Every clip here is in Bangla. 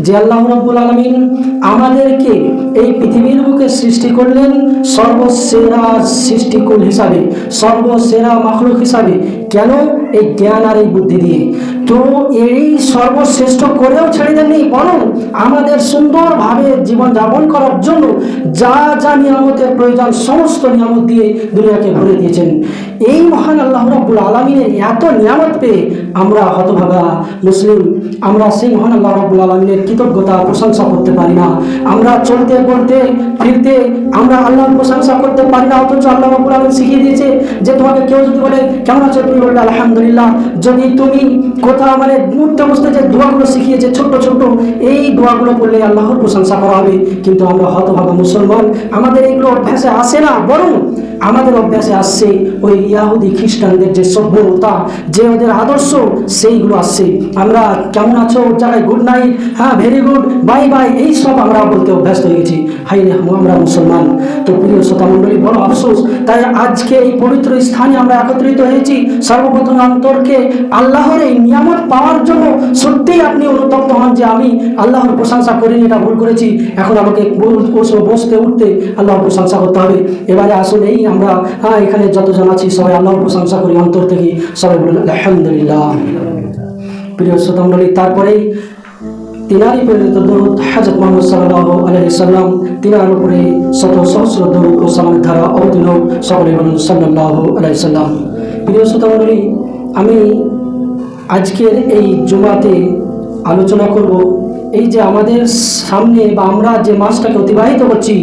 যে আল্লাহ রব্বুল আলমিন আমাদেরকে এই পৃথিবীর বুকে সৃষ্টি করলেন সর্বসেরা সৃষ্টিকুল হিসাবে, সর্বসেরা মাখলুক হিসাবে। কেন? এই জ্ঞান আর এই বুদ্ধি দিয়ে। তো এই সর্বশ্রেষ্ঠ করেও ছেড়ে দেননি, বরং আমাদের সুন্দরভাবে জীবনযাপন করার জন্য যা যা নিয়ামতের প্রয়োজন সমস্ত নিয়ামত দিয়ে দুনিয়াকে ভরে দিয়েছেন। এই মহান আল্লাহ রব্বুল আলমিনের এত নিয়ামত পেয়ে আমরা হতভাগা মুসলিম। আমরা সেই মহান আল্লাহ রব্বুল আলমিনের কৃতজ্ঞতা, প্রশংসা করতে পারি না। আমরা চলতে বলতে ফিরতে আমরা আল্লাহর প্রশংসা করতে পারি না, অথচ আল্লাহ রব্বুল আলম শিখিয়ে দিয়েছে যে তোমাকে কেউ যদি বলে, কেমন আছো তুমি? বললে আলহামদুলিল্লাহ। যদি তুমি কোথাও মানে উঠতে বসতে যে দোয়াগুলো শিখিয়েছে, ছোট্ট ছোট্ট, এই দোয়াগুলো করলে আল্লাহর প্রশংসা করা হবে। কিন্তু আমরা হতভাগা মুসলমান, আমাদের এইগুলো অভ্যাসে আসে না, বরং আমাদের অভ্যাসে আসছে ওই ইয়াহুদি খ্রিস্টানদের যে সভ্যতা, যে ওদের আদর্শ, সেইগুলো আসছে। আমরা কেমন আছো? ওর গুড নাইট হ্যাঁ ভেরি গুড বাই বাই এই সব আমরা বলতে অভ্যস্ত হয়ে গেছি। হাই রে আমরা মুসলমান। তো প্রিয় শ্রোতা মণ্ডলী, বড় আফসোস, তাই আজকে এই পবিত্র স্থানে আমরা একত্রিত হয়েছি। সর্বপ্রথম অন্তরকে আল্লাহর এই নিয়ামত পাওয়ার জন্য সত্যিই আপনি অনুতপ্ত হন যে আমি আল্লাহর প্রশংসা করিনি, এটা ভুল করেছি। এখন আমাকে বসতে উঠতে আল্লাহর প্রশংসা করতে হবে। এবারে আসুন, এই আমরা হ্যাঁ এখানে যতজন আছি, সবাই আল্লাহর প্রশংসা করি অন্তর থেকে। সবাই বলুন, আলহামদুলিল্লাহ। প্রিয় শ্রোতামণ্ডলী তারপরেই তিনারই প্রেরিত দরুদ হাজরত মোহাম্মদ সাল্লাহ আলহি সাল্লাম, তিনার উপরে শত সহস্র দরুদ ও সালামের ধারা অবতীর্ণ সকলে বলুন সাল্লাহ আলহি সাল্লাম। প্রিয় শ্রোতামণ্ডলী আমি আজকের এই জুমাতে আলোচনা করব এই যে আমাদের সামনে বা আমরা যে মাসটাকে অতিবাহিত করছি,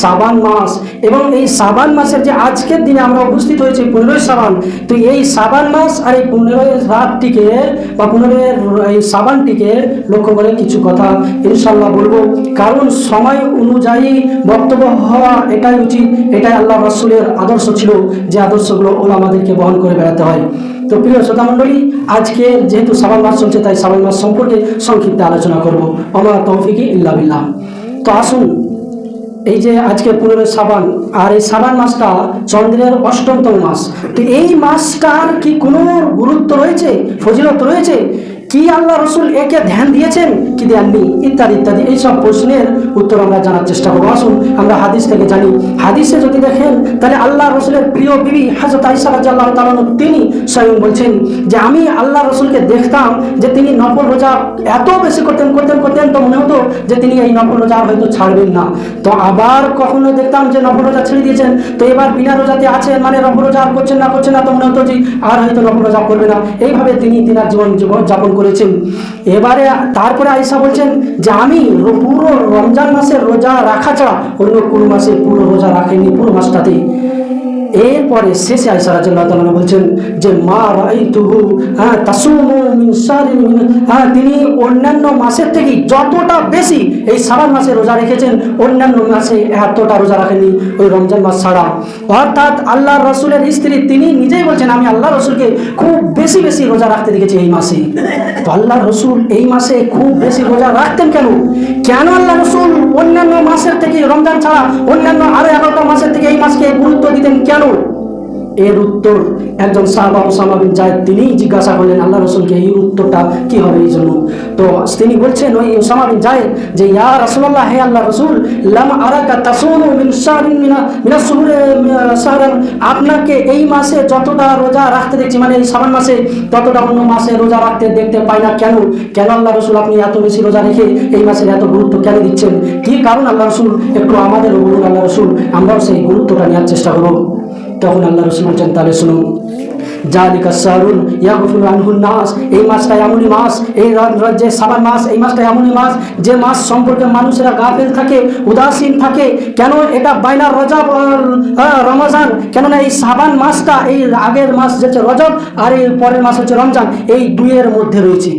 সাবান মাস, এবং এই সাবান মাসের যে আজকের দিনে আমরা উপস্থিত হয়েছি পনেরোই সাবান, তো এই সাবান মাস আর এই পনেরোই রাতটিকে বা পনেরোই এই সাবানটিকে লক্ষ্য করে কিছু কথা ইনশাল্লাহ বলব। কারণ সময় অনুযায়ী বক্তব্য হওয়া এটাই উচিত, এটাই আল্লাহ রসুলের আদর্শ ছিল, যে আদর্শগুলো ওলা আমাদেরকে বহন করে বেড়াতে হয়। তো প্রিয় শ্রোতা মণ্ডলী, আজকে যেহেতু সাবান মাস চলছে, তাই সাবান মাস সম্পর্কে সংক্ষিপ্ত আলোচনা করব। আমার তৌফিকি ইল্লা বিল্লাহ। তো আসুন, এই যে আজকে পনেরোই সাবান আর এই সাবান মাসটা চন্দ্রের অষ্টমতম মাস। তো এই মাসটার কি কোনো গুরুত্ব রয়েছে, ফজিলত রয়েছে? কি আল্লাহ রসুল একে ধ্যান দিয়েছেন? কি দেননি ইত্যাদি ইত্যাদি। এইসব প্রশ্নের উত্তর আমরা জানার চেষ্টা করব। আসুন, আমরা হাদিস থেকে জানি। হাদিসে যদি দেখেন, তাহলে আল্লাহ রসুলের প্রিয় বিবি হাজরত আইসা তিনি স্বয়ং বলছেন যে, আমি আল্লাহ রসুলকে দেখতাম যে, তিনি নফল রোজা এত বেশি করতেন করতেন করতেন, তো মনে হতো যে, তিনি এই নফল রোজা হয়তো ছাড়বেন না। তো আবার কখনো দেখতাম যে নফল রোজা ছেড়ে দিয়েছেন। তো এবার বিনা রোজাতে আছেন মানে নফল রোজা করছেন না করছেন না, তো মনে হতো যে, আর হয়তো নফল রোজা করবে না। এইভাবে তিনি তিনার জীবন জীবন যাপন করেছেন। এবারে তারপরে আয়সা বলছেন যে আমি পুরো রমজান মাসের রোজা রাখা ছাড়া অন্য কোনো মাসে পুরো রোজা রাখেনি, পুরো মাসটাতেই। এরপরে শেষে আয়সা রাজিয়াল্লাহু তাআলা বলছেন যে, মা রাইতুহু হ্যাঁ তাসুমু হ্যাঁ তিনি অন্যান্য মাসের থেকে যতটা বেশি এই সাবান মাসে রোজা রেখেছেন, অন্যান্য মাসে এতটা রোজা রাখেননি ওই রমজান মাস ছাড়া। অর্থাৎ আল্লাহ রসুলের স্ত্রী, তিনি নিজেই বলছেন, আমি আল্লাহ রসুলকে খুব বেশি বেশি রোজা রাখতে দেখেছি এই মাসে। তো আল্লাহ রসুল এই মাসে খুব বেশি রোজা রাখতেন কেন? কেন আল্লাহ রসুল অন্যান্য মাসের থেকে, রমজান ছাড়া অন্যান্য আরও এগারোটা মাসের থেকে এই মাসকে গুরুত্ব দিতেন? কেন এর উত্তর একজন সাহাবা ওসামা বিন জায়েদ তিনিই জিজ্ঞাসা করলেন, আল্লাহ রসুলকে এই উত্তরটা কি হবে এই জন্য? তো তিনি বলছেন, ওই ওসামা বিন জায়েদ যে, ইয়া রাসূলুল্লাহ, হে আল্লাহ রসুল, লাম আরাকা তাসুমু মিন মিনা আপনাকে এই মাসে যতটা রোজা রাখতে দেখছি মানে এই সাবান মাসে ততটা অন্য মাসে রোজা রাখতে দেখতে পাই না, কেন? কেন আল্লাহ রসুল, আপনি এত বেশি রোজা রেখে এই মাসের এত গুরুত্ব কেন দিচ্ছেন? কি কারণ আল্লাহ রসুল? একটু আমাদেরও বলুন আল্লাহ রসুল, আমরাও সেই গুরুত্বটা নেওয়ার চেষ্টা করব। তখন আল্লাহ রসুল বলছেন, তাহলে শুনুন জালিকা সারুন ইয়াগফিরু আনহুন নাস, এই মাসটা এমনই মাস, এই যে সাবান মাস, এই মাসটা এমনই মাস, যে মাস সম্পর্কে মানুষেরা গাফেল থাকে, উদাসীন থাকে, কেন এটা বাইনার রজব রমজান? কেননা এই সাবান মাসটা, এই আগের মাস যেটা রজব, আর এই পরের মাস হচ্ছে রমজান, এই দুইয়ের মধ্যে রয়েছে।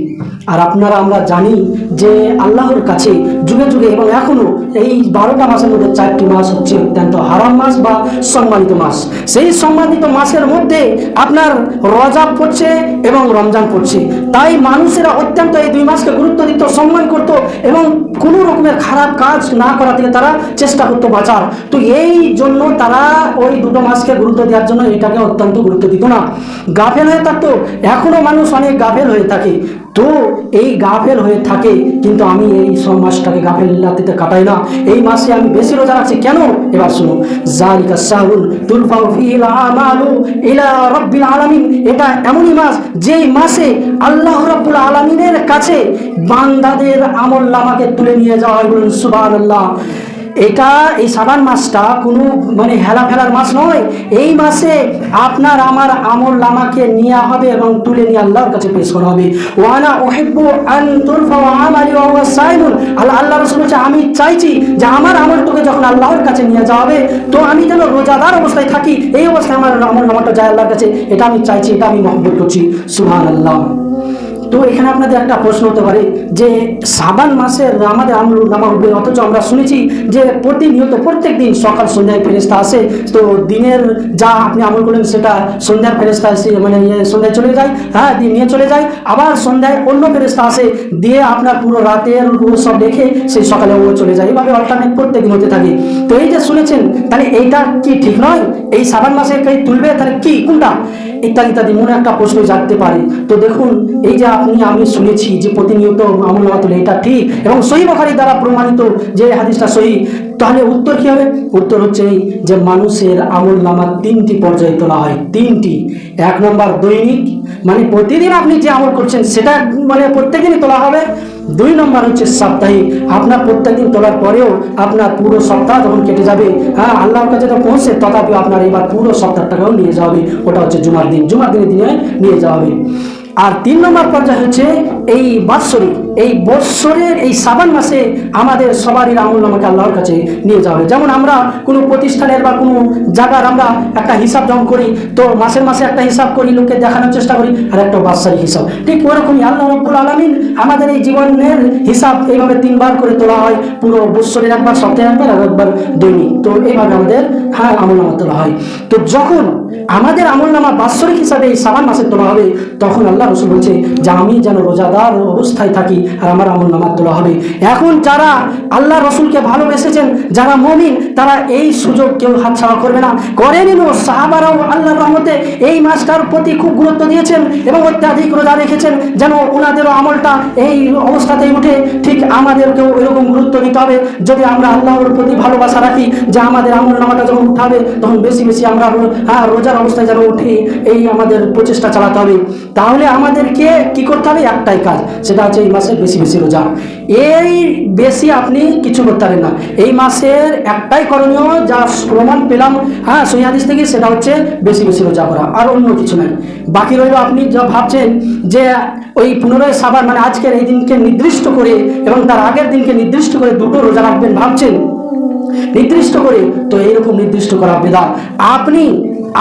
আর আপনারা আমরা জানি যে আল্লাহর কাছে যুগে যুগে এবং এখনও এই বারোটা মাসের মধ্যে চারটি মাস হচ্ছে অত্যন্ত হারাম মাস বা সম্মানিত মাস। সেই সম্মানিত মাসের মধ্যে আপনার রজাব পড়ছে এবং রমজান পড়ছে। তাই মানুষেরা অত্যন্ত এই দুই মাসকে গুরুত্ব দিত, সম্মান করত এবং কোনো রকমের খারাপ কাজ না করা থেকে তারা চেষ্টা করতো বাঁচার। তো এই জন্য তারা ওই দুটো মাসকে গুরুত্ব দেওয়ার জন্য এটাকে অত্যন্ত গুরুত্ব দিত না। গাফেল হয়ে থাকতো। এখনও মানুষ অনেক গাফেল হয়ে থাকে। তো এই গাফেল হয়ে থাকে, কিন্তু আমি এই সব মাসটাকে গাফেল লাতিতে কাটাই না। এই মাসে আমি বেশি রোজা রাখছি কেন? এবার শুনো জালিকা সাহুল তুলফাউ ফিহিল আমালু ইলা রাব্বিল আলামিন। এটা এমনই মাস যেই মাসে আল্লাহ রাব্বুল আলামিনের কাছে বান্দাদের আমল নামাকে তুলে নিয়ে যাওয়া হয়। বলুন সুবহানাল্লাহ। এটা এই সাবান মাসটা কোনো মানে হেলা ফেলার মাস নয়। এই মাসে আপনার আমার আমল লামাকে নেওয়া হবে এবং তুলে নিয়ে আল্লাহর কাছে পেশ করা হবে। ওয়ানা ওহিব্বু আন সাইমুন আল্লাহ আল্লাহ রাসূল বলছে, আমি চাইছি যে আমার আমল তোকে যখন আল্লাহর কাছে নিয়ে যাওয়া হবে, তো আমি যেন রোজাদার অবস্থায় থাকি। এই অবস্থায় আমার আমল নামাটা যায় আল্লাহর কাছে। এটা আমি চাইছি, এটা আমি মহব্বত করছি। সুবহানাল্লাহ। তো এখানে আপনাদের একটা প্রশ্ন হতে পারে যে সাবান মাসের আমাদের আমল নামা উঠবে অথচ আমরা শুনেছি যে প্রতিনিয়ত প্রত্যেক দিন সকাল সন্ধ্যায় ফেরেস্তা আসে। তো দিনের যা আপনি আমল করলেন সেটা সন্ধ্যার ফেরেস্তা এসে মানে ইয়ে সন্ধ্যায় চলে যায় হ্যাঁ দিন নিয়ে চলে যায়। আবার সন্ধ্যায় অন্য ফেরেস্তা আসে, দিয়ে আপনার পুরো রাতের সব দেখে সেই সকালে ও চলে যায়। এভাবে অল্টারনেট প্রত্যেক দিন হতে থাকে। তো এই যে শুনেছেন, তাহলে এইটা কি ঠিক নয়? এই সাবান মাসে তুলবে? তাহলে কি? কোনটা? ইত্যাদি ইত্যাদি, মনে একটা প্রশ্ন জানতে পারে। তো দেখুন, এই যে আপনি, আমি শুনেছি যে প্রতিনিয়ত আমল এটা ঠিক এবং সহি বখারি দ্বারা প্রমাণিত যে হাদিসটা সহি। তাহলে উত্তর কি হবে? উত্তর হচ্ছে এই যে মানুষের আমল নামা তিনটি পর্যায়ে তোলা হয়। তিনটি। এক নম্বর দৈনিক মানে প্রতিদিন আপনি যে আমল করছেন সেটা মানে প্রত্যেকদিনই তোলা হবে। দুই নম্বর হচ্ছে সাপ্তাহিক, আপনার প্রত্যেকদিন তোলার পরেও আপনার পুরো সপ্তাহ যখন কেটে যাবে হ্যাঁ আল্লাহর কাছে যখন পৌঁছে, তথাপিও আপনার এবার পুরো সপ্তাহটাকেও নিয়ে যাওয়া হবে। ওটা হচ্ছে জুমার দিন। জুমার দিনের দিনে নিয়ে যাওয়া হবে। আর তিন নম্বর পর্যায়ে হচ্ছে এই বাৎসরিক। এই বৎসরের এই সাবান মাসে আমাদের সবারই আমল নামাকে আল্লাহর কাছে নিয়ে যাওয়া হবে যেমন আমরা কোনো প্রতিষ্ঠানের বা কোনো জায়গার আমরা একটা হিসাব যখন করি, তো মাসের মাসে একটা হিসাব করি, লোককে দেখানোর চেষ্টা করি, আর একটা বাৎসরিক হিসাব। ঠিক ওরকমই আল্লাহ রব্বুল আলমিন আমাদের এই জীবনের হিসাব এইভাবে তিনবার করে তোলা হয়, পুরো বৎসরের একবার, সপ্তাহে একবার, আর একবার দৈনিক। তো এইভাবে আমাদের হ্যাঁ আমল নামা তোলা হয়। তো যখন আমাদের আমল নামা বাৎসরিক হিসাবে এই সাবান মাসে তোলা হবে, তখন আল্লাহ রসুল বলছে, যে আমি যেন রোজাদার অবস্থায় থাকি আর আমার আমল নামা তোলা হবে। এখন যারা আল্লাহ রসুলকে ভালোবেসেছেন, যারা মমিন, তারা এই সুযোগ কেউ হাতছাড়া করবে না। করেনি সাহাবারাও আল্লাহ রহমতে এই মাসটার প্রতি খুব গুরুত্ব দিয়েছেন এবং অত্যাধিক রোজা রেখেছেন যেন ওনাদেরও আমলটা এই অবস্থাতেই উঠে। ঠিক আমাদেরকেও এরকম গুরুত্ব দিতে হবে। যদি আমরা আল্লাহর প্রতি ভালোবাসা রাখি যে আমাদের আমল নামাটা যখন উঠাবে তখন বেশি বেশি আমরা হ্যাঁ রোজার অবস্থায় যেন উঠি এই আমাদের প্রচেষ্টা চালাতে হবে। তাহলে আমাদেরকে কি করতে হবে? একটাই কাজ, সেটা হচ্ছে এই মাসে বেশি বেশি রোজা। এই বেশি আপনি কিছু করতে পারেন না। এই মাসের একটাই করণীয় যা প্রমাণ পেলাম হ্যাঁ সহি হাদিস থেকে, সেটা হচ্ছে বেশি বেশি রোজা করা, আর অন্য কিছু নাই বাকি রইল আপনি যা ভাবছেন যে ওই পুনরায় সাবান মানে আজকের এই দিনকে নির্দিষ্ট করে এবং তার আগের দিনকে নির্দিষ্ট করে দুটো রোজা রাখবেন ভাবছেন? নির্দিষ্ট করে, তো এইরকম নির্দিষ্ট করা বেদা আপনি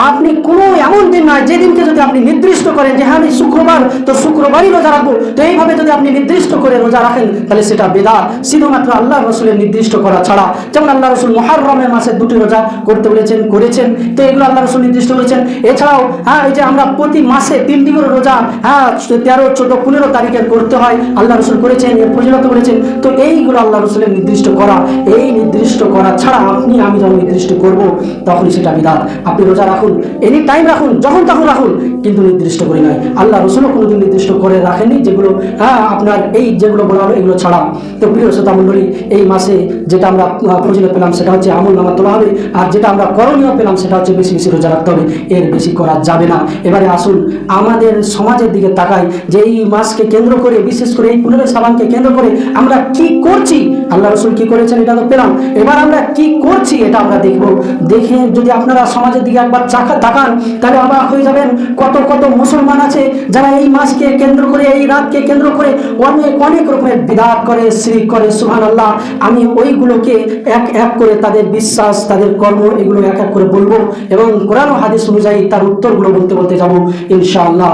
আপনি কোনো এমন দিন নয়, যেদিনকে যদি আপনি নির্দিষ্ট করেন যে হ্যাঁ আমি শুক্রবার, তো শুক্রবারই রোজা রাখব। তো এইভাবে যদি আপনি নির্দিষ্ট করে রোজা রাখেন, তাহলে সেটা বেদা শুধুমাত্র আল্লাহ রসুলের নির্দিষ্ট করা ছাড়া। যেমন আল্লাহ রসুল মহারমের মাসে দুটি রোজা করতে বলেছেন, করেছেন। তো এগুলো আল্লাহ রসুল নির্দিষ্ট করেছেন। এছাড়াও হ্যাঁ এই যে আমরা প্রতি মাসে তিনটি করে রোজা হ্যাঁ তেরো, চোদ্দ, পনেরো তারিখে করতে হয়, আল্লাহ রসুল করেছেন, এর ফজিলত করেছেন তো এইগুলো আল্লাহ রসুলের নির্দিষ্ট করা। এই নির্দিষ্ট করা ছাড়া আপনি আমি যখন নির্দিষ্ট করব, তখন সেটা বিধান আপনি রোজা রাখুন। এনি টাইম রাখুন, যখন তখন রাখুন, কিন্তু নির্দিষ্ট করে নাই আল্লাহ রসুলও কোনোদিন নির্দিষ্ট করে রাখেননি যেগুলো হ্যাঁ আপনার এই যেগুলো বলা হলো এগুলো ছাড়া। তো প্রিয় শ্রোতা মণ্ডলী, এই মাসে যেটা আমরা ফজিলত পেলাম সেটা হচ্ছে আমল নামা তোলা হবে, আর যেটা আমরা করণীয় পেলাম সেটা হচ্ছে বেশি বেশি রোজা রাখতে হবে। এর বেশি করা যাবে না। এবারে আসুন, আমাদের সমাজের দিকে তাকাই, যে এই মাসকে কেন্দ্র করে, বিশেষ করে এই পুনরের সাবানকে কেন্দ্র করে আমরা কি করছি? আল্লাহ রসুল কি করেছেন এটা তো পেলাম। এবার আমরা কি করছি এটা আমরা দেখব। দেখে যদি আপনারা সমাজের দিকে একবার তাকান তাহলে অবাক হয়ে যাবেন কত কত মুসলমান আছে যারা এই মাসকে কেন্দ্র করে, এই রাতকে কেন্দ্র করে অনেক অনেক রকমের বিদাত করে শ্রী করে সুহান আল্লাহ আমি ওইগুলোকে এক এক করে তাদের বিশ্বাস, তাদের কর্ম, এগুলো এক এক করে বলব এবং কোরআন হাদিস অনুযায়ী তার উত্তরগুলো বলতে বলতে যাব, ইনশাআল্লাহ।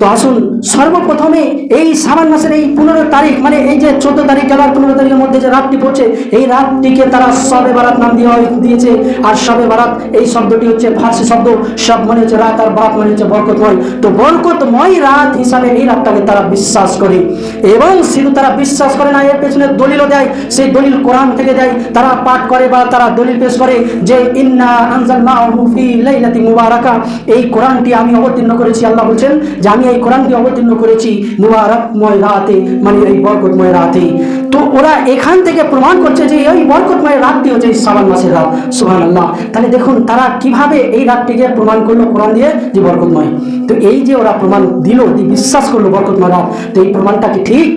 তো আসুন, সর্বপ্রথমে এই সাবান মাসের এই পনেরো তারিখ মানে এই যে চোদ্দ তারিখ গেল আর পনেরো তারিখের মধ্যে যে রাতটি পড়ছে, এই রাতটিকে তারা সবে বারাত নাম দিয়ে দিয়েছে। আর সবে বারাত, এই শব্দটি হচ্ছে ফার্সি শব্দ। সব মানে হচ্ছে রাত আর বারাত মানে হচ্ছে বরকতময়। তো বরকতময় রাত হিসাবে এই রাতটাকে তারা বিশ্বাস করে। এবং শুধু তারা বিশ্বাস করে না, এর পেছনে দলিলও দেয়। সেই দলিল কোরআন থেকে দেয়। তারা পাঠ করে বা তারা দলিল পেশ করে যে, ইন্না আনজালনাহু ফি লাইলাতি মুবারাকা। এই কোরআনটি আমি অবতীর্ণ করেছি, আল্লাহ বলছেন যে, আমি এই কোরআনকে অবতীর্ণ করেছি মুবারকময় রাতে মানে এই বরকতময় রাতে। তো ওরা এখান থেকে প্রমাণ করছে যে এই বরকতময় রাতটি হচ্ছে এই শ্রাবণ মাসের রাত। সুহান আল্লাহ তাহলে দেখুন, তারা কীভাবে এই রাতটিকে প্রমাণ করল কোরআন দিয়ে যে বরকতময় তো এই যে ওরা প্রমাণ দিল দিয়ে বিশ্বাস করল বরকতময় রাত, তো এই প্রমাণটা কি ঠিক?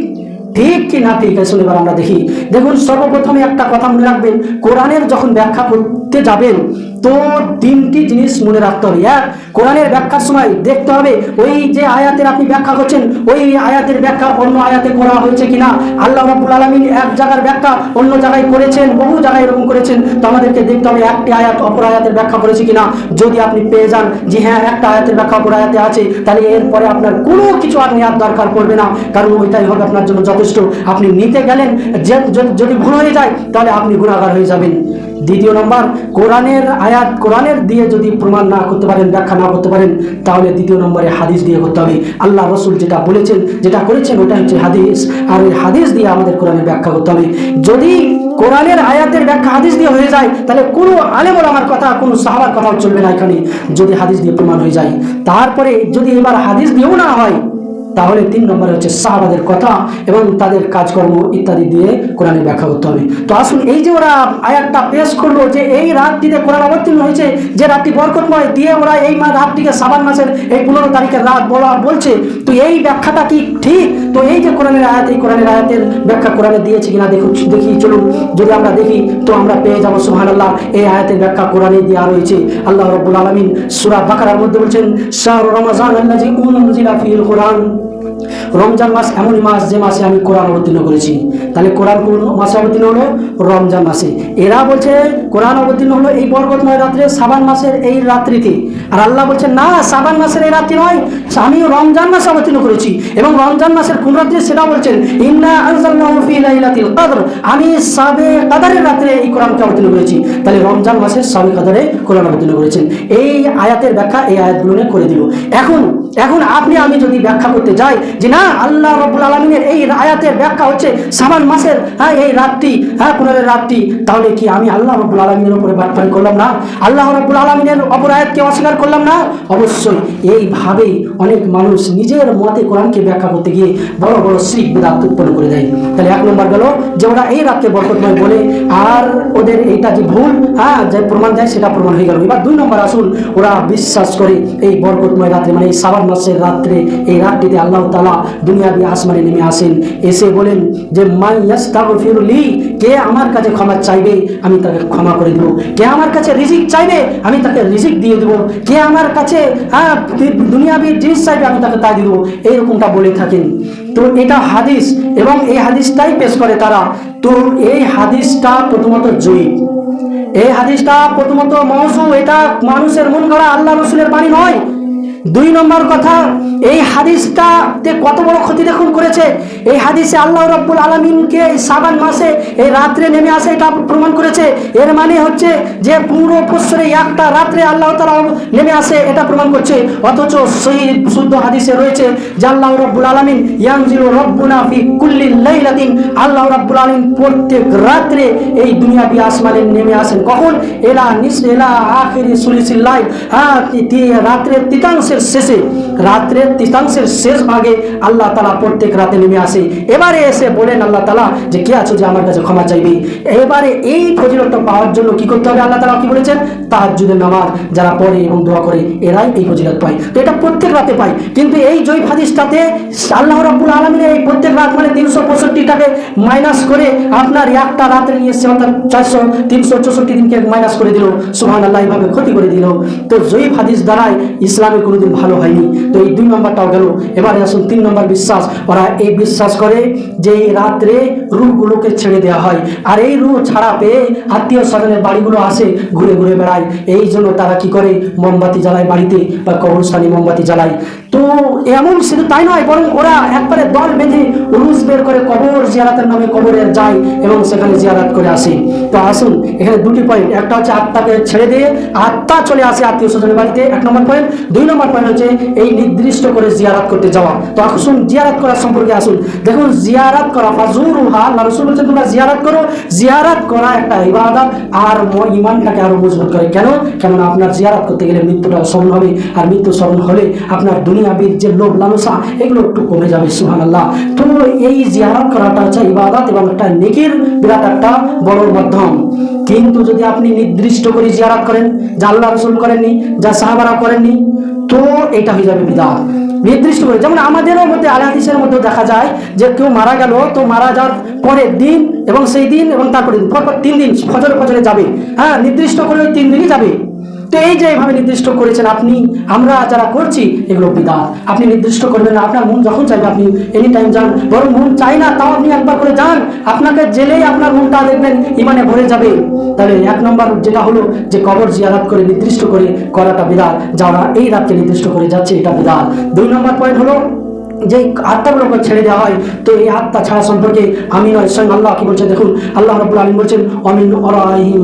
ঠিক কি না ঠিক? এবার আমরা দেখি। দেখুন, সর্বপ্রথমে একটা কথা মনে রাখবেন, কোরআনের যখন ব্যাখ্যা করতে যাবেন তো তিনটি জিনিস মনে রাখতে হবে। এক, কোরআনের ব্যাখ্যার সময় দেখতে হবে ওই যে আয়াতের আপনি ব্যাখ্যা করছেন, ওই আয়াতের ব্যাখ্যা অন্য আয়াতে করা হয়েছে কিনা। আল্লাহ রাবুল আলমিন এক জায়গার ব্যাখ্যা অন্য জায়গায় করেছেন, বহু জায়গায় এরকম করেছেন। তো আমাদেরকে দেখতে হবে একটি আয়াত অপর আয়াতের ব্যাখ্যা করেছে কিনা। যদি আপনি পেয়ে যান যে হ্যাঁ একটা আয়াতের ব্যাখ্যা অপর আয়াতে আছে, তাহলে এরপরে আপনার কোনো কিছু আর নেওয়ার দরকার পড়বে না। কারণ ওইটাই হবে আপনার জন্য যথেষ্ট। আপনি নিতে গেলেন যদি- ভুল হয়ে যায়, তাহলে আপনি গুণাগার হয়ে যাবেন। দ্বিতীয় নম্বর, কোরআনের আয়াত কোরআনের দিয়ে যদি প্রমাণ না করতে পারেন, ব্যাখ্যা না করতে পারেন, তাহলে দ্বিতীয় নম্বরে হাদিস দিয়ে করতে হবে। আল্লাহ রসুল যেটা বলেছেন, যেটা করেছেন, ওটা হচ্ছে হাদিস। আর ওই হাদিস দিয়ে আমাদের কোরআনের ব্যাখ্যা করতে হবে। যদি কোরআনের আয়াতের ব্যাখ্যা হাদিস দিয়ে হয়ে যায়, তাহলে কোনো আলেমর আমার কথা, কোনো সাহাবার কথাও চলবে না এখানে। যদি হাদিস দিয়ে প্রমাণ হয়ে যায়। তারপরে যদি এবার হাদিস দিয়েও না হয় তাহলে তিন নম্বরে হচ্ছে সাহাবাদের কথা এবং তাদের কাজকর্ম ইত্যাদি দিয়ে কোরআনের ব্যাখ্যা করতে হবে। তো আসুন, এই যে ওরা আয়াতটা পেশ করল যে এই রাতটিতে কোরআন অবতীর্ণ হয়েছে, যে রাতটি বরকতময় দিয়ে ওরা এই রাতটিকে সাবান মাসের এই পনেরো তারিখের রাত বলা বলছে, তো এই ব্যাখ্যাটা কি ঠিক? তো এই যে কোরআনের আয়াত, এই কোরআনের আয়াতের ব্যাখ্যা কোরআনে দিয়েছে কিনা দেখুন, দেখি, চলুন, যদি আমরা দেখি, তো আমরা পেয়ে যাব সুহান আল্লাহ এই আয়াতের ব্যাখ্যা কোরআনে দেওয়া রয়েছে। আল্লাহ রবুল আলমিন সুরা বাকারার মধ্যে বলছেন শাহরু রমাজান আল্লাহ উনজিলা ফিল কোরআন। রমজান মাস এমনই মাস যে মাসে আমি কোরআন অবতীর্ণ করেছি। তাহলে কোরআন কোন মাসে অবতীর্ণ হলো? রমজান মাসে। এরা বলছে কোরআন অবতীর্ণ হলো এই বরকতময় রাত্রে, সাবান মাসের এই রাত্রিতে। আর আল্লাহ বলছে, না, সাবান মাসের এই রাত্রি নয়, আমি রমজান মাসে অবতীর্ণ করেছি। এবং রমজান মাসের কোন রাত্রি সেটা বলছেন, ইন্না আমি সাবে কাদারের রাত্রে এই কোরআনকে অবতীর্ণ করেছি। তাহলে রমজান মাসের সাবে কাদারে কোরআন অবতীর্ণ করেছেন। এই আয়াতের ব্যাখ্যা এই আয়াতগুলো করে দিল। এখন এখন আপনি, আমি যদি ব্যাখ্যা করতে যাই যে না, আল্লাহ রব্বুল আলমিনের এই আয়াতের ব্যাখ্যা হচ্ছে সাবান মাসের হ্যাঁ এই রাতটি হ্যাঁ পনেরো রাতটি তাহলে কি আমি আল্লাহ রব্বুল আলমিনের উপরে বাটপারি করলাম না? আল্লাহ রব্বুল আলমিনের অপর আয়াতকে অস্বীকার করলাম না? অবশ্যই। এইভাবেই অনেক মানুষ নিজের মতে কোরআনকে ব্যাখ্যা করতে গিয়ে বড় বড় শ্রিক বেদাত উৎপন্ন করে দেয়। তাহলে এক নম্বর গেল যে ওরা এই রাতকে বরকতময় বলে, আর ওদের এইটা যে ভুল হ্যাঁ যে প্রমাণ দেয়, সেটা প্রমাণ হয়ে গেল। এবার দুই নম্বর আসুন ওরা বিশ্বাস করে এই বরকতময় রাত্রে মানে এই সাবান মাসের রাত্রে, এই রাতটিতে আল্লাহ তালা দুনিয়াবি আসমানে নেমে আসেন। এসে বলেন যে মাই ইয়াস্তাগফিরুলি কে আমার কাছে ক্ষমা চাইবে, আমি তাকে ক্ষমা করে দেবো। কে আমার কাছে রিজিক চাইবে, আমি তাকে রিজিক দিয়ে দেবো। কে আমার কাছে হ্যাঁ দুনিয়াবি জিনিস চাইবে, আমি তাকে তাই দিয়ে দেবো। এইরকমটা বলে থাকেন। তো এটা হাদিস এবং এই হাদিসটাই পেশ করে তারা। তো এই হাদিসটা প্রথমত জয়ী এই হাদিসটা প্রথমত মৌসু এটা মানুষের মন করা আল্লাহ রসুলের বাণী নয়। দুই নম্বর কথা, এই হাদিসটাতে কত বড় ক্ষতি দেখুন করেছে? এই হাদিসে আল্লাহ রব্বুল আলমিনকে এই সাবান মাসে এই রাত্রে নেমে আসে, এটা প্রমাণ করেছে। এর মানে হচ্ছে যে পুরো বছরে একটা রাত্রে আল্লাহ তালা নেমে আসে, এটা প্রমাণ করছে। অথচ সেই শুদ্ধ হাদিসে রয়েছে যে আল্লাহ রব্বুল আলমিন ইয়ানজিল রব্বুনা ফি কুল্লি লাইলাতিন, আল্লাহ রব্বুল আলমিন প্রত্যেক রাত্রে এই দুনিয়াবি আসমানে নেমে আসেন। কখন? এলা নিস, এলা আখেরি সুলিসিল্লাই হ্যাঁ তি- তি- রাত্রের তৃতীয়াংশের শেষে রাত্রের তৃতীয়াংশের শেষ ভাগে আল্লাহ তালা প্রত্যেক রাতে নেমে আসে। এবারে এসে বলেন আল্লাহ তালা যে, কে আছো যে আমার কাছে ক্ষমা চাইবে? এবারে এই ফজিলতটা পাওয়ার জন্য কি করতে হবে? আল্লাহ তালা কি বলেছেন? তাহাজ্জুদের নামাজ যারা পড়ে এবং দোয়া করে, এরাই এই ফজিলত পায়। তো এটা প্রত্যেক রাতে পায়। কিন্তু এই জয় হাদিসটাতে আল্লাহ রাব্বুল আলমিনের এই প্রত্যেক রাত মানে তিনশো পঁয়ষট্টিটাকে মাইনাস করে আপনার একটা রাতে নিয়ে এসে অর্থাৎ চারশো, তিনশো চৌষট্টি দিনকে মাইনাস করে দিল। সুহান আল্লাহ এইভাবে ক্ষতি করে দিল। তো জয়ীফ হাদিস দ্বারাই ইসলামের কোনোদিন ভালো হয়নি। তো এই দুই নম্বরটাও গেল। এবারে আসুন, তিন নম্বর বিশ্বাস। ওরা এই বিশ্বাস করে যে এই রাত্রে রুহগুলোকে ছেড়ে দেওয়া হয়। আর এই রুহ ছাড়া পেয়ে আত্মীয় স্বজনের বাড়িগুলো আসে, ঘুরে ঘুরে বেড়ায়। এই জন্য তারা কি করে? মোমবাতি জ্বালায় বাড়িতে বা কবরস্থানে মোমবাতি জ্বালায়। তো এমন শুধু তাই নয়, বরং ওরা একবারে দল বেঁধে রুজ বের করে কবর জিয়ারাতের নামে কবরে যায় এবং সেখানে জিয়ারাত করে আসে। তো আসুন, এখানে দুটি পয়েন্ট একটা হচ্ছে আত্মাকে ছেড়ে দিয়ে আত্মা চলে আসে আত্মীয় স্বজনের বাড়িতে, এক নম্বর পয়েন্ট দুই নম্বর পয়েন্ট হচ্ছে এই নির্দিষ্ট করে জিয়ারাত করতে যাওয়া। তো আসুন জিয়ারাত করার সম্পর্কে আসুন। দেখুন, জিয়ারাত করা ফাজুরুহা আল্লাহ রসুল বলছেন তোমরা জিয়ারাত করো। জিয়ারাত করা একটা ইবাদত আর ইমানটাকে আরও মজবুত করে। কেন? কেননা আপনার জিয়ারাত করতে গেলে মৃত্যুটা স্মরণ হবে, আর মৃত্যু স্মরণ হলে আপনার দুনিয়াবির যে লোভ, লালসা, এগুলো একটু কমে যাবে সুহান আল্লাহ তো এই জিয়ারাত করাটা হচ্ছে ইবাদত এবং একটা নেকির বিরাট একটা বড় মাধ্যম। কিন্তু যদি আপনি নির্দিষ্ট করে জিয়ারাত করেন, যা আল্লাহ রসুল করেননি, যা সাহাবারা করেননি, তো এটা হয়ে যাবে বিদাত। নির্দিষ্ট করে, যেমন আমাদেরও মধ্যে আলহাদিসের মধ্যে দেখা যায় যে কেউ মারা গেল, তো মারা যাওয়ার পরের দিন এবং সেই দিন এবং তারপরে দিন, পরপর তিন দিন, ফজরে ফজরে যাবে। হ্যাঁ নির্দিষ্ট করে ওই তিন দিনই যাবে। তো এই যে এইভাবে নির্দিষ্ট করেছেন, আপনি, আমরা যারা করছি, এগুলো বিদাত। আপনি নির্দিষ্ট করবেন আপনার মন যখন চাইবে, আপনি এনি টাইম যান। বরং মন চাই না, তাও আপনি একবার করে যান। আপনাকে জেলেই আপনার মনটা দেখবেন, ইমানে ভরে যাবে। তাহলে এক নম্বর যেটা হলো, যে কবর জিয়ারাত করে, নির্দিষ্ট করে করাটা বিদাত। যারা এই রাতকে নির্দিষ্ট করে যাচ্ছে, এটা বিদাত। দুই নম্বর পয়েন্ট হলো যে আত্মাগুলোকে ছেড়ে দেওয়া হয়, তো এই আত্মা ছাড়া সম্পর্কে আমি নয়, স্বয়ং আল্লাহ কি বলছেন? দেখুন, আল্লাহ রবুল আলম বলছেন, অমিন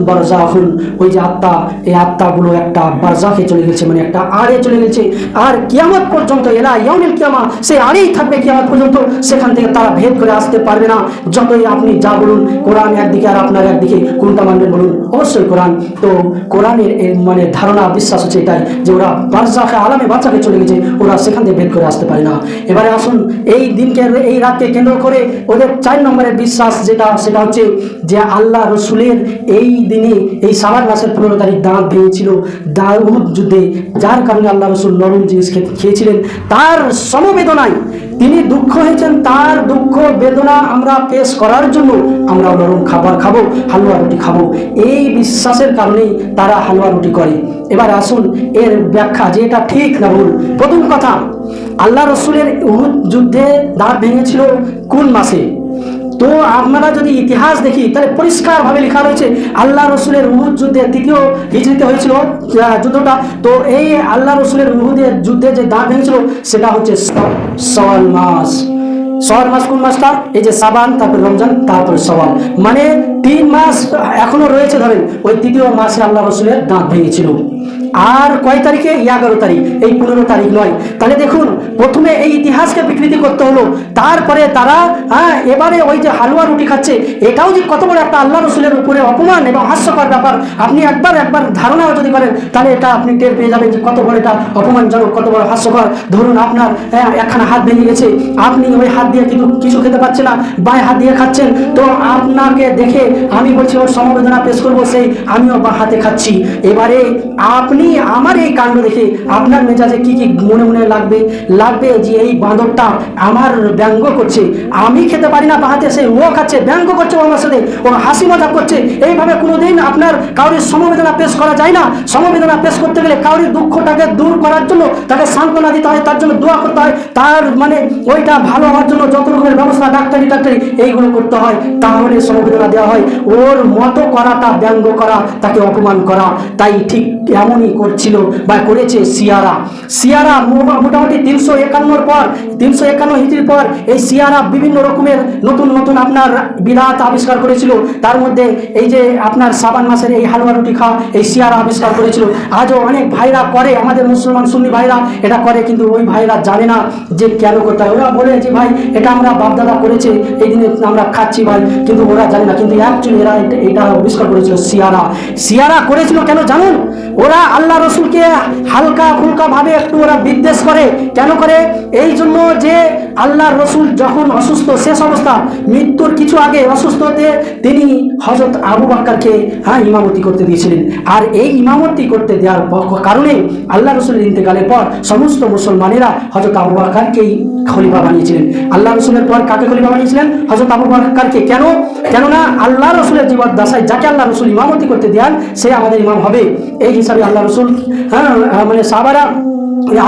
বারজাহুন ওই যে আত্মা, এই আত্মাগুলো একটা বারজাখে চলে গেছে মানে একটা আড়ে চলে গেছে। আর কিয়ামত পর্যন্ত এরা ইয়মিল কিয়ামা, সে আড়েই থাকবে কিয়ামত পর্যন্ত। সেখান থেকে তারা ভেদ করে আসতে পারবে না। যতই আপনি যা বলুন, কোরআন একদিকে আর আপনার একদিকে, কোনটা মানবেন বলুন? অবশ্যই কোরআন। তো কোরআনের মানে ধারণা, বিশ্বাস হচ্ছে এটাই যে ওরা বারজাখে আলামে বাচ্চাকে চলে গেছে, ওরা সেখান থেকে ভেদ করে আসতে পারে না। এবারে আসুন। এই দিনকে, এই রাতকে কেন্দ্র করে ওদের চার নম্বরের বিশ্বাস যেটা, সেটা হচ্ছে যে আল্লাহ রসুলের এই দিনে, এই সাবার মাসের পনেরো তারিখ দাঁত ভেঙেছিল দাউদ যুদ্ধে, যার কারণে আল্লাহ রসুল নরম জিনিস খেয়েছিলেন। তার সমবেদনায় তিনি দুঃখ হয়েছেন, তার দুঃখ, বেদনা আমরা পেশ করার জন্য আমরা নরম খাবার খাব, হালুয়া রুটি খাব। এই বিশ্বাসের কারণেই তারা হালুয়া রুটি করে। এবার আসুন, এর ব্যাখ্যা যে এটা ঠিক না ভুল। প্রথম কথা, আল্লাহ রসুলের যুদ্ধে দাঁত ভেঙেছিল কোন মাসে? তো আপনারা যদি ইতিহাস দেখি, তাহলে পরিষ্কারভাবে লেখা রয়েছে, আল্লাহ রসুলের উহুদ যুদ্ধে, তৃতীয় হিজড়িতে হয়েছিল যুদ্ধটা। তো এই আল্লাহ রসুলের উহুদের যুদ্ধে যে দাঁত ভেঙেছিল, সেটা হচ্ছে সওয়াল মাস। সওয়াল মাস কোন মাসটা? এই যে সাবান, তারপর রমজান, তারপর সওয়াল। মানে তিন মাস এখনও রয়েছে, ধরেন, ওই তৃতীয় মাসে আল্লাহ রসুলের দাঁত ভেঙেছিল। আর কয় তারিখে? এগারো তারিখ। এই পনেরো তারিখ নয়। তাহলে দেখুন প্রথমে এই ইতিহাসকে বিকৃতি করতে হলো। তারপরে তারা হ্যাঁ এবারে ওই যে হালুয়া রুটি খাচ্ছে এটাও যে কত বড় একটা আল্লাহ রসুলের উপরে অপমান এবং হাস্যকর ব্যাপার। আপনি একবার একবার ধারণা যদি করেন তাহলে এটা আপনি টের পেয়ে যাবেন যে কত বড় এটা অপমানজনক কত বড় হাস্যকর। ধরুন আপনার হ্যাঁ, একখানা হাত ভেঙে গেছে আপনি ওই হাত দিয়ে কিন্তু কিছু খেতে পাচ্ছেন না বাঁ হাত দিয়ে খাচ্ছেন। তো আপনাকে দেখে আমি বলছি ওর সমবেদনা পেশ করব সেই আমিও বা হাতে খাচ্ছি। এবারে আপনি আমার এই কাণ্ড দেখে আপনার মেজাজে কি কি মনে মনে লাগবে? লাগবে যে এই বাঁদরটা আমার ব্যঙ্গ করছে। আমি খেতে পারি না বাহাতে সে ও খাচ্ছে ব্যঙ্গ করছে আমার সাথে, ও হাসি মজাক করছে। এইভাবে কোনোদিন আপনার কাউরির সমবেদনা পেশ করা যায় না। সমবেদনা পেশ করতে গেলে কাউরির দুঃখটাকে দূর করার জন্য তাকে সান্ত্বনা দিতে হয়, তার জন্য দোয়া করতে হয়, তার মানে ওইটা ভালো হওয়ার জন্য যত রকমের ব্যবস্থা ডাক্তারি ডাক্তারি এইগুলো করতে হয়, তাহলে সমবেদনা দেওয়া হয়। ওর মতো করাটা, ব্যঙ্গ করা, তাকে অপমান করা। তাই ঠিক এমনই করছিল বা করেছে সিয়ারা। সিয়ারা মোটামুটি তিনশো একান্নর পর, তিনশো একান্ন হিজড়ির পর এই সিয়ারা বিভিন্ন রকমের নতুন নতুন আপনার বিরাট আবিষ্কার করেছিল। তার মধ্যে এই যে আপনার সাবান মাসের এই হালুয়া রুটি খাওয়া, এই সিয়ারা আবিষ্কার করেছিল। আজও অনেক ভাইরা করে, আমাদের মুসলমান সুন্নি ভাইরা এটা করে, কিন্তু ওই ভাইরা জানে না যে কেন করতে হয়। ওরা বলে যে, ভাই, এটা আমরা বাপদাদা করেছে, এই দিনে আমরা খাচ্ছি ভাই। কিন্তু ওরা জানে না। কিন্তু অ্যাকচুয়ালি এরা এটা- আবিষ্কার করেছিল সিয়ারা। সিয়ারা করেছিল কেন জানেন? ওরা আল্লাহ রসুলকে হালকা ফুলকা ভাবে একটু ওরা বিদ্বেষ করে। কেন করে? এই জন্য যে আল্লাহ রসুল যখন অসুস্থ, শেষ অবস্থা, মৃত্যুর কিছু আগে অসুস্থতে তিনি হজরত আবু বাক্কারকে হ্যাঁ ইমামতি করতে দিয়েছিলেন। আর এই ইমামতি করতে দেওয়ার কারণে আল্লাহ রসুলের ইন্তেকালের পর সমস্ত মুসলমানেরা হজরত আবু বাক্কারকেই খলিফা বানিয়েছিলেন। আল্লাহ রসুলের পর কাকে খলিফা বানিয়েছিলেন? হজরত আবু বাক্কারকে। কেন? কেননা আল্লাহ রসুলের জীবন দাসায় যাকে আল্লাহ রসুল ইমামতি করতে দেন সে আমাদের ইমাম হবে। এই হিসাবে আল্লাহ রসুল হ্যাঁ মানে সাহাবারা ওই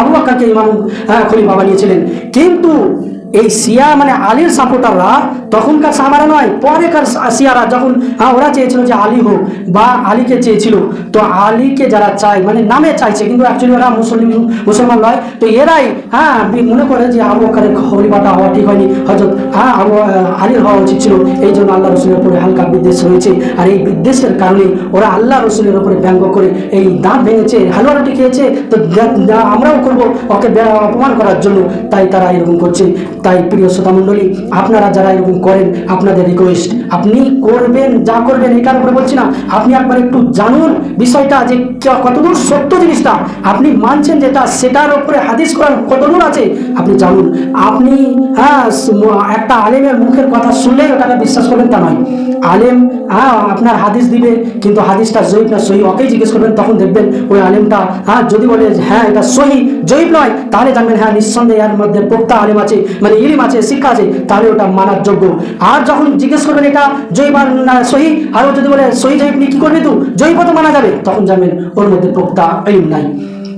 আবু আকাকে ইমাম হ্যাঁ খলিফা বানিয়েছিলেন। কিন্তু এই শিয়া মানে আলীর সাপোর্টাররা তখনকার সাহাবারা নয়, পরেকার শিয়ারা যখন হ্যাঁ ওরা চেয়েছিল যে আলী হোক বা আলীকে চেয়েছিল। তো আলীকে যারা চায় মানে নামে চাইছে, কিন্তু অ্যাকচুয়ালি ওরা মুসলিম, মুসলমান নয়। তো এরাই হ্যাঁ মনে করে যে আবু বকরের খলিফাটা হওয়া ঠিক হয়নি। হয়তো হ্যাঁ আবু আলীর হওয়া উচিত ছিল। এই জন্য আল্লাহ রসুলের উপরে হালকা বিদ্বেষ রয়েছে। আর এই বিদ্বেষের কারণে ওরা আল্লাহ রসুলের উপরে ব্যঙ্গ করে এই দাঁত ভেঙেছে, হালুয়া রুটি খেয়েছে। তো আমরাও করব, ওকে অপমান করার জন্য। তাই তারা এরকম করছে। তাই প্রিয় শ্রোতা মণ্ডলী, আপনারা যারা এরকম করেন, আপনাদের রিকোয়েস্ট আপনি করবেন, যা করবেন, এটার উপরে বলছি না, আপনি একবার একটু জানুন বিষয়টা যে কতদূর সত্য জিনিসটা। আপনি মানছেন যেটা সেটার উপরে হাদিস করার কতদূর আছে, আপনি জানুন। আপনি হ্যাঁ একটা আলেমের মুখের কথা শুনলেই ওটাকে বিশ্বাস করবেন, তা নয়। আলেম হ্যাঁ আপনার হাদিস দিবে, কিন্তু হাদিসটা জয়ীব না সহি, ওকেই জিজ্ঞেস করবেন, তখন দেখবেন ওই আলেমটা হ্যাঁ যদি বলে হ্যাঁ এটা সহি, জয়ীব নয়, তাহলে জানবেন হ্যাঁ নিঃসন্দেহে এর মধ্যে পোক্তা আলেম আছে। মানে ইলিম আছে, শিক্ষা আছে, তাহলে ওটা মানার যোগ্য। আর যখন জিজ্ঞেস করবেন এটা জৈব না সহি, আর ও যদি বলে, সহি জয়ীব নিয়ে কি করবে তো? জৈব তো মানা যাবে। তখন জানবেন ওর মধ্যে প্রক্তা ইলিম নাই।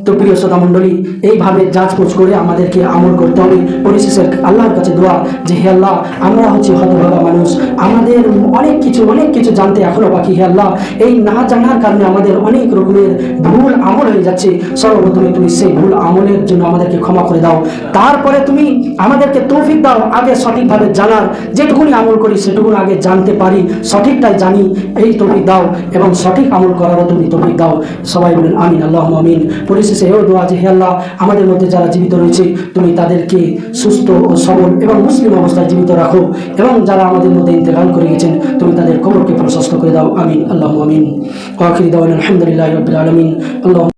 তো প্রিয় শ্রোতা মণ্ডলী এইভাবে যাচপোচ করে আমাদেরকে আমল করতে হবে। পরিশেষে আল্লাহর কাছে দোয়া যে, হে আল্লাহ, আমরা হচ্ছে হতভাগা মানুষ। আমাদের অনেক কিছু অনেক কিছু জানতে এখনও বাকি, হে আল্লাহ। এই না জানার কারণে আমাদের অনেক রকমের ভুল আমল হয়ে যাচ্ছে। সর্বপ্রথমে তুমি সেই ভুল আমলের জন্য আমাদেরকে ক্ষমা করে দাও। তারপরে তুমি আমাদেরকে তৌফিক দাও, আগে সঠিকভাবে জানার। যেটুকুনি আমল করি, সেটুকুনি আগে জানতে পারি। সঠিকটাই জানি, এই তৌফিক দাও এবং সঠিক আমল করারও তুমি তৌফিক দাও। সবাই বলেন, আমিন আল্লাহ আমিন। পরিশেষে এও দোয়া যে হে আল্লাহ, আমাদের মধ্যে যারা জীবিত রয়েছে, তুমি তাদেরকে সুস্থ ও সবল এবং মুসলিম অবস্থায় জীবিত রাখো এবং যারা আমাদের মধ্যে ইন্তেকাল করে গেছেন, তুমি তাদের কবরকে প্রশস্ত করে দাও। আমিন, আল্লাহ আমিন। আলহামদুলিল্লাহ আলমিন। আল্লাহ